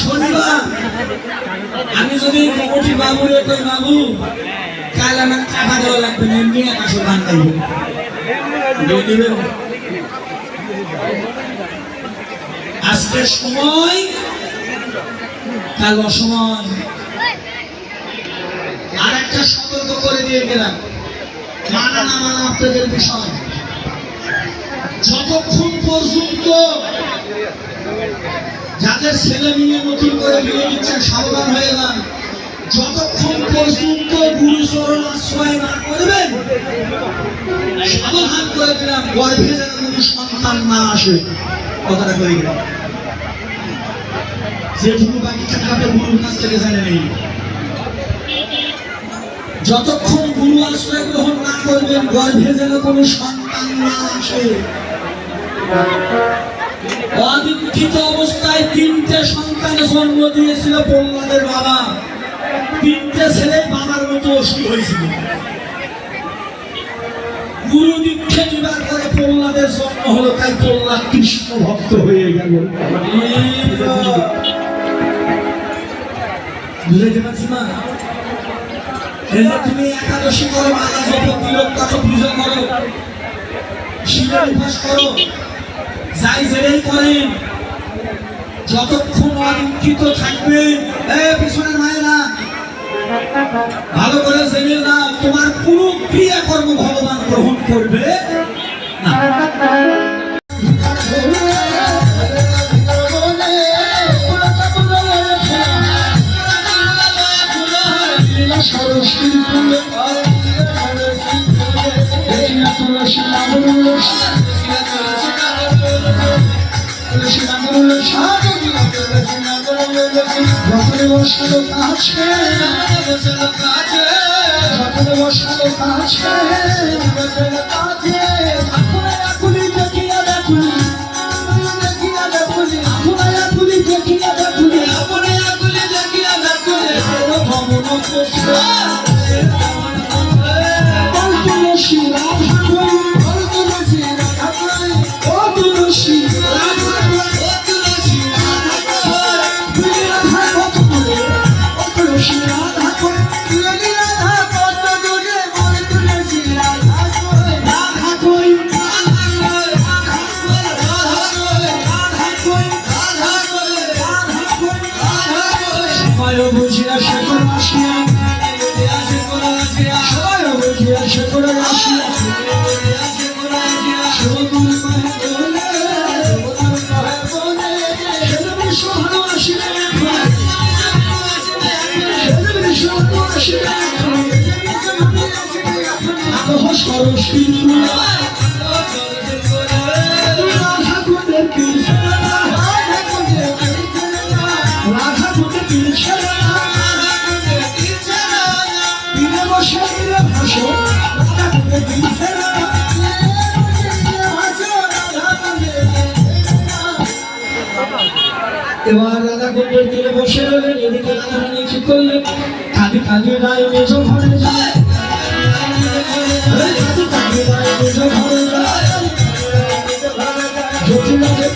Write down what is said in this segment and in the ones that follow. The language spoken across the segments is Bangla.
শনিবার আমি যদি কমিটি বাবুরে কই বাবু কাল আমার টাকা দেওয়া লাগবে না এমনি আকাশে গান গাইবে আজকের সময়, কাল অসময়। একটা সতর্ক করে দিয়ে গেলাম। মানা না মানা আপনাদের বিষয়। যতক্ষণ পর্যন্ত যাদের ছেলে মেয়ে নতুন করে বিয়ে দিচ্ছেন সাবধান হয়ে যান। যতক্ষণ পর্যন্ত গুরুচরণ আশ্রয় না করবেন, সাবধান করে দিলাম, গর্ভে যেন কোনো সন্তান না আসে। কথাটা করে গেলাম যেটুকু বাকি থাকবে গুরুর কাছ থেকে জানে নেই। যতক্ষণ গুরু আশ্রয় গ্রহণ না করবেন, গর্ভে যেন কোনো সন্তান না আসে। অদীক্ষিত অবস্থায় তিনটে সন্তান জন্ম দিয়েছিল প্রহ্লাদের বাবা। তিনটে ছেলে বাবার মতো অসুখ হয়েছিল। গুরু দীক্ষা দিবার পরে প্রহ্লাদের জন্ম হলো, তাই প্রহ্লাদ কৃষ্ণ ভক্ত হয়ে গেল। বুঝাইতে পারছি মা এই তুমি একাদশী করো মালা জপ তিলক কাটো পুজো করো। শিবের উপাস করো। যাই যেটাই করেন, যতক্ষণ অদীক্ষিত থাকবেন এ পিছনের মায়েরা, ভালো করে জেনে না তোমার পুরো ক্রিয়াকর্ম ভগবান গ্রহণ করবে না। যখন বসল কাছে যখন বসালো কাছে কাছে আপনার এখনই দেখিয়া দেখুন। দেখিয়া দেখুন। আপনার এখনই দেখিয়া দেখুন। আপনার এখনই দেখিয়া দেখুন। ভবন এবার রাধা কুণ্ডের তীরে বসে রইলেন, এদিকে রাধা রানী কি করলেন। কাঁদি কাঁদি রায় মেজ ঘরে যায়।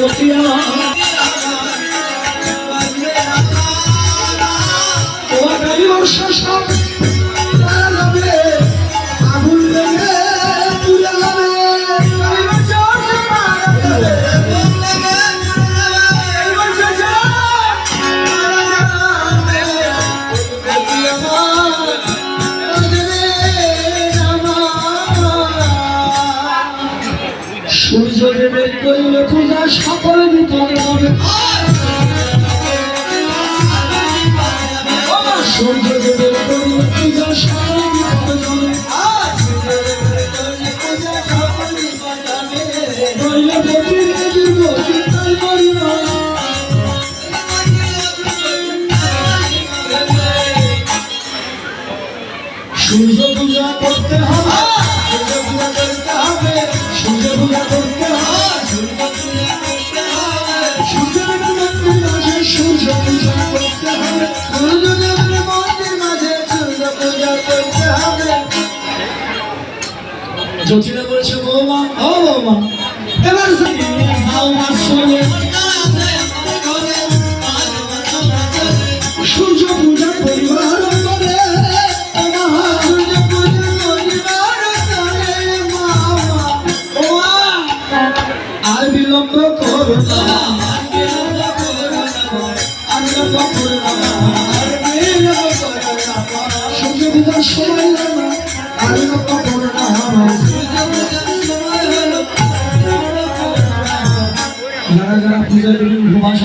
সুখিয়া আমরা সকলে বিপদে হবে সূর্যদেবের পূজা সকলে বিপদে হবে সূর্য পূজা করতে হবে, সূর্য পূজা করতে হবে, সূর্য পূজা করতে হবে বাবা এবার শুনি আমার সঙ্গে সূর্য আর বিলম্ব বয়স